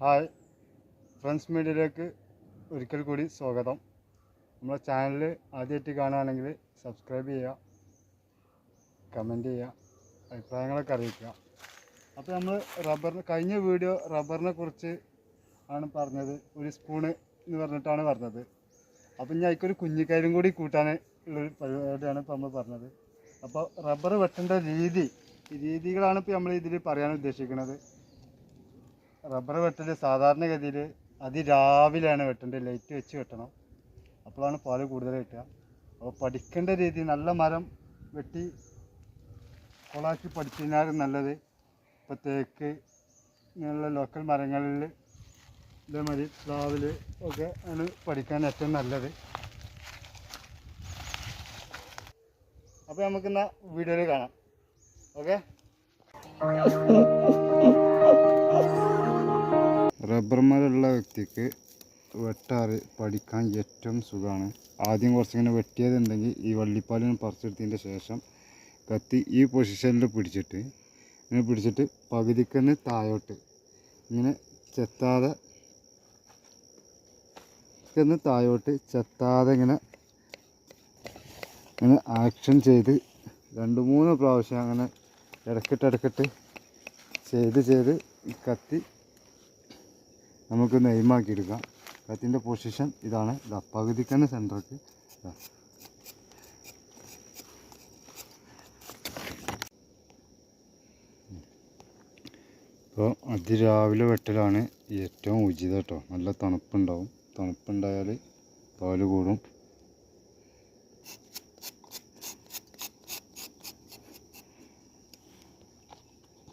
Hi. Friends മീഡിയയിലേക്ക് ഒരിക്കൽ കൂടി സ്വാഗതം. നമ്മളെ ചാനൽ ആദ്യമായിട്ട് കാണുകയാണെങ്കിൽ സബ്സ്ക്രൈബ് ചെയ്യുക കമന്റ് ചെയ്യുക അഭിപ്രായങ്ങളൊക്കെ അറിയിക്കുക. അപ്പോൾ നമ്മൾ റബ്ബറിന് കഴിഞ്ഞ വീഡിയോ റബ്ബറിനെ കുറിച്ച് ആണ് പറഞ്ഞത്. ഒരു സ്പൂണ് എന്ന് പറഞ്ഞിട്ടാണ് പറഞ്ഞത്. അപ്പം ഞാൻ അതിക്കൊരു കുഞ്ഞിക്കാരും കൂടി കൂട്ടാൻ ഉള്ളൊരു പരിപാടിയാണ് ഇപ്പോൾ നമ്മൾ പറഞ്ഞത്. അപ്പോൾ റബ്ബർ വെട്ടേണ്ട രീതി രീതികളാണ് ഇപ്പോൾ നമ്മൾ ഇതിൽ പറയാൻ ഉദ്ദേശിക്കുന്നത്. റബ്ബർ വെട്ടൽ സാധാരണഗതിയിൽ അതിരാവിലെയാണ് വെട്ടേണ്ടത്. ലൈറ്റ് വെച്ച് വെട്ടണം. അപ്പോഴാണ് പാൽ കൂടുതൽ കിട്ടുക. അപ്പോൾ പഠിക്കേണ്ട രീതി നല്ല മരം വെട്ടി കൊളാക്കി പഠിച്ചാൽ നല്ലത്. ഇപ്പോൾ തേക്ക് ഇങ്ങനെയുള്ള ലോക്കൽ മരങ്ങളിൽ ഇതേമാതിരി പ്ലാവിൽ ഒക്കെ ആണ് പഠിക്കാൻ ഏറ്റവും നല്ലത്. അപ്പോൾ നമുക്കിന്ന് വീഡിയോയിൽ കാണാം. ഓക്കെ? റബ്ബർ മരമുള്ള വ്യക്തിക്ക് വെട്ടാറ് പഠിക്കാൻ ഏറ്റവും സുഖമാണ്. ആദ്യം കുറച്ചിങ്ങനെ വെട്ടിയതുണ്ടെങ്കിൽ ഈ വള്ളിപ്പാലിന് പറിച്ചെടുത്തതിന്റെ ശേഷം കത്തി ഈ പൊസിഷനിൽ പിടിച്ചിട്ട് ഇങ്ങനെ പിടിച്ചിട്ട് പകുതിക്കന്ന് താഴോട്ട് ഇങ്ങനെ ചെത്താതെ ഒന്ന് താഴോട്ട് ചെത്താതെ ഇങ്ങനെ ഇങ്ങനെ ആക്ഷൻ ചെയ്ത് രണ്ട് മൂന്ന് പ്രാവശ്യം അങ്ങനെ ഇടക്കിട്ട് ഇടക്കിട്ട് ചെയ്ത് ചെയ്ത് ഈ കത്തി നമുക്ക് നെയ്മാക്കിയെടുക്കാം കത്തിന്റെ പൊസിഷൻ ഇതാണ്. ഇതാ പകുതിക്കന്നെ സെന്റർക്ക് ഇതാ. ഇപ്പോൾ അതിരാവിലെ വെട്ടലാണ് ഏറ്റവും ഉചിതം കേട്ടോ. നല്ല തണുപ്പുണ്ടാവും. തണുപ്പുണ്ടായാൽ പാൽ കൂടും.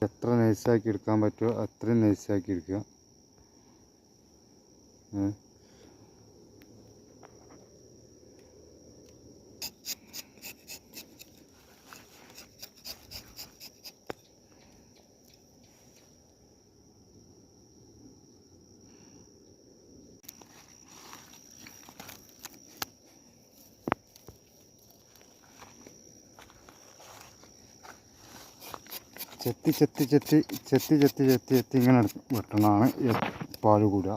എത്ര നൈസാക്കി എടുക്കാൻ പറ്റുമോ അത്രയും നൈസാക്കി എടുക്കുക. ചെത്തി ചെത്തി ചെത്തി ചെത്തി ചെത്തി ചെത്തി ചെത്തി ഇങ്ങനെ വെട്ടണതാണ് പാൽ കൂടുക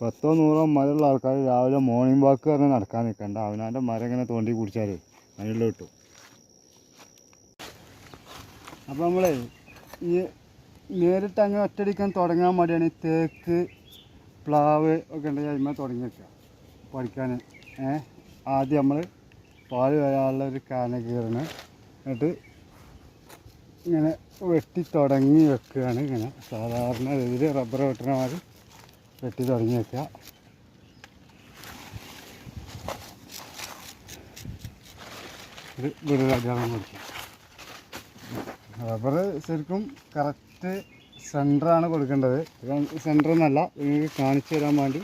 പത്തോ നൂറോ മരമുള്ള ആൾക്കാർ രാവിലെ മോർണിംഗ് വാക്ക് പറഞ്ഞ് നടക്കാൻ നിൽക്കണ്ട. അവനാന്റെ മരം ഇങ്ങനെ തോണ്ടി കുടിച്ചാൽ അതിനുള്ള കിട്ടും. അപ്പോൾ നമ്മളെ ഈ നേരിട്ട് അങ്ങ് ഒറ്റയടിക്കാൻ തുടങ്ങാൻ മടിയാണ് ഈ തേക്ക് പ്ലാവ് ഒക്കെ ഉണ്ടെങ്കിൽ അതിന്മേൽ തുടങ്ങി വെക്കുക. പഠിക്കാൻ ഏഹ് ആദ്യം നമ്മൾ പാൽ വരാനുള്ള ഒരു കാന കീറണം എന്നിട്ട് ഇങ്ങനെ വെട്ടി തുടങ്ങി വെക്കുകയാണ് ഇങ്ങനെ. സാധാരണ രീതിയിൽ റബ്ബർ വെട്ടണ മാതിരി വെട്ടി തുടങ്ങി വെക്കുക. ഒരു വിടുതലാണ് കൊടുക്കുക. റബ്ബർ ശരിക്കും കറക്റ്റ് സെന്ററാണ് കൊടുക്കേണ്ടത്. സെന്റർ എന്നല്ല നിങ്ങൾക്ക് കാണിച്ചു തരാൻ വേണ്ടി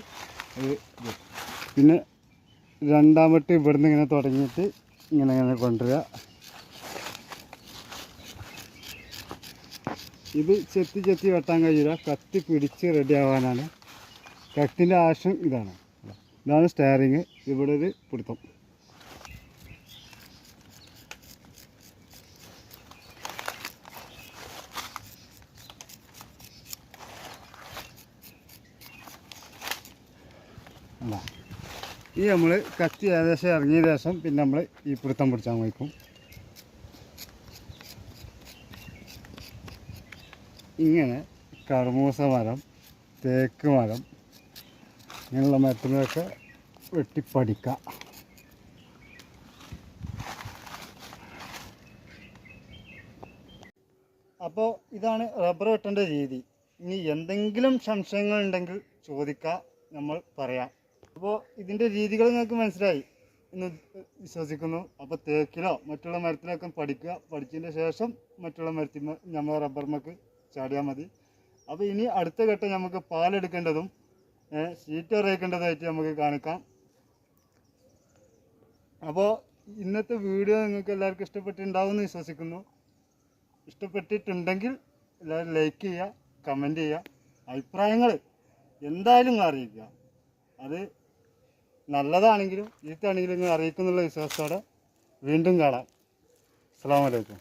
പിന്നെ രണ്ടാം വെട്ട് ഇവിടുന്ന് ഇങ്ങനെ തുടങ്ങിയിട്ട് ഇങ്ങനെ ഇങ്ങനെ കൊണ്ടുവരിക. ഇത് ചെത്തി ചെത്തി വെട്ടാൻ കഴിയില്ല. കത്തി പിടിച്ച് റെഡി ആവാനാണ്. കത്തിന്റെ ആവശ്യം ഇതാണ്. ഇതാണ് സ്റ്റയറിങ് ഇവിടെ ഒരു പിടുത്തം. ഈ നമ്മൾ കത്തി ഏകദേശം ഇറങ്ങിയ ശേഷം പിന്നെ നമ്മൾ ഈ പിടുത്തം പിടിച്ചാൽ വയ്ക്കും. ഇങ്ങനെ കർമൂസ മരം തേക്ക് മരം ഇങ്ങനെയുള്ള മരത്തിലൊക്കെ വെട്ടിപ്പടിക്കുക അപ്പോൾ ഇതാണ് റബ്ബർ വെട്ടേണ്ട രീതി. ഇനി എന്തെങ്കിലും സംശയങ്ങൾ ഉണ്ടെങ്കിൽ ചോദിക്കുക നമ്മൾ പറയാം. അപ്പോൾ ഇതിന്റെ രീതികൾ നിങ്ങൾക്ക് മനസ്സിലായി എന്ന് വിശ്വസിക്കുന്നു. അപ്പോൾ തേക്കിലോ മറ്റുള്ള മരത്തിലൊക്കെ പഠിക്കുക. പഠിച്ചതിന്റെ ശേഷം മറ്റുള്ള മരത്തിൽ നമ്മൾ റബ്ബർമക്ക് ചാടിയാൽ മതി. അപ്പോൾ ഇനി അടുത്ത ഘട്ടം നമുക്ക് പാലെടുക്കേണ്ടതും ഷീറ്റ് അറിയിക്കേണ്ടതായിട്ട് നമുക്ക് കാണിക്കാം. അപ്പോൾ ഇന്നത്തെ വീഡിയോ നിങ്ങൾക്ക് എല്ലാവർക്കും ഇഷ്ടപ്പെട്ടിട്ടുണ്ടാവുമെന്ന് വിശ്വസിക്കുന്നു. ഇഷ്ടപ്പെട്ടിട്ടുണ്ടെങ്കിൽ എല്ലാവരും ലൈക്ക് ചെയ്യുക കമന്റ് ചെയ്യുക. അഭിപ്രായങ്ങൾ എന്തായാലും അറിയിക്കുക. അത് നല്ലതാണെങ്കിലും ഈത്താണെങ്കിലും നിങ്ങൾ അറിയിക്കുന്നുള്ള വിശ്വാസത്തോടെ വീണ്ടും കാണാം. അസ്സാം വലൈക്കും